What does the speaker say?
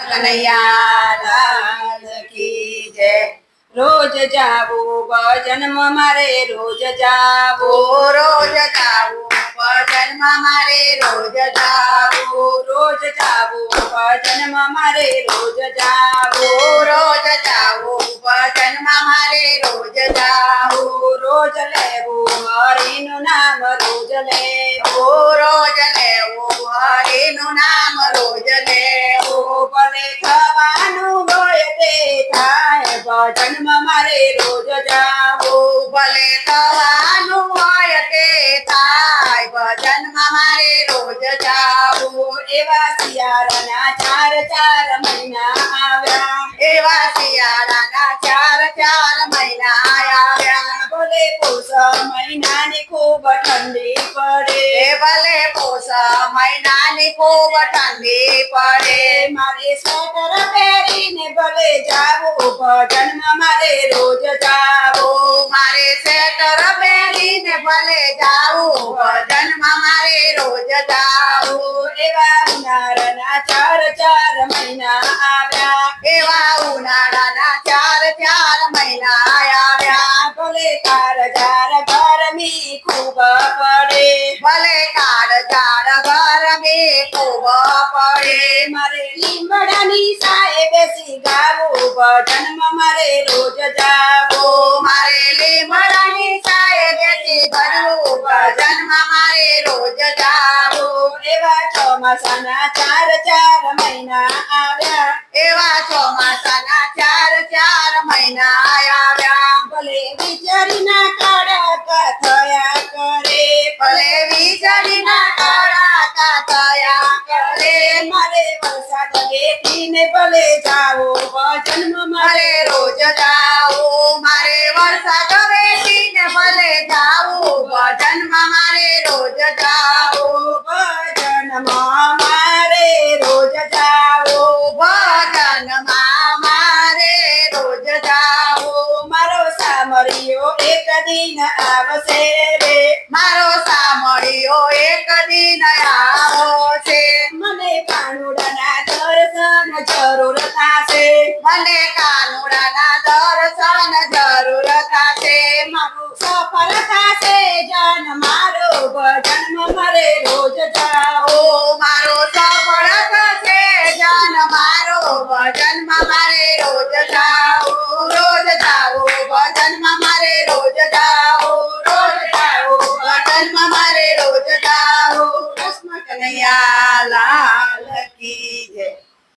जय रोज जाओ भजन मारे रोज जाओ रोज जाओ भजन मारे रोज जाओ रोज जाओ भजन मारे रोज जाओ रोज जाओ भजन मारे रोज जाओ रोज लेवो हरि नाम रोज वो रोज वो हरि नाम જન્મ મારે રોજ જાવું ભલે તવા નું આયતે તાય જન્મ મારે રોજ જાવું એવા સિયાળા ના ચાર ચાર મહિના આવ્યા એવા સિયાળા ના ચાર ચાર મહિના આવ્યા બોલે પૂસ મહિનાની ખૂબ ઠંડી પડે એ ભલે પૂસ મહિનાની ખૂબ ઠંડી પડે મારે શટર પહેરીને બોલ રોજ જાઉં મારે સટર પહેરીને ભલે જાઉં પદન મારે રોજ જાઉં એવા નારના ચાર ચાર મહિના આવ્યા એવા ઉનાળાના ચાર ચાર મહિના આવ્યા ભલે કારજાર ગરમી ખૂબ પડે ભલે કારજાર ગરમી ખૂબ પડે મારે લીમડો મારે બેસી ગાવું પઠનમાં મારે રોજ જાવો મારે લીમડાની છાએ બેસી ભરવું પઠનમાં મારે રોજ જાવો એવા ચોમાસાના ચાર ચાર મહિના આવ્યા એવા છ ચોમાસા સાત ઘરે ની ને ભલે જાવ બ જન્મ મારે રોજ જાવ મારે વર્ષા ઘરે ની ને ભલે જાવ બ જન્મ મારે રોજ જાવ બ જન્મ મારે રોજ જાવ બ જન્મ મારે રોજ જાવ મારો સામરિયો એક દિન આવશે રે મારો સામરિયો એક દિન આ ધન જરૂર થશે મારું સફળ થશે જન મારો ભજન મરે રોજ જાઓ મારો સફળ થશે જન મારો ભજન મારે રોજ જાઓ રોજ જાઓ ભજન મારે રોજ જાઓ રોજ જાઓ ભજન મારે રોજ જાઓ કૃષ્ણ કનૈયા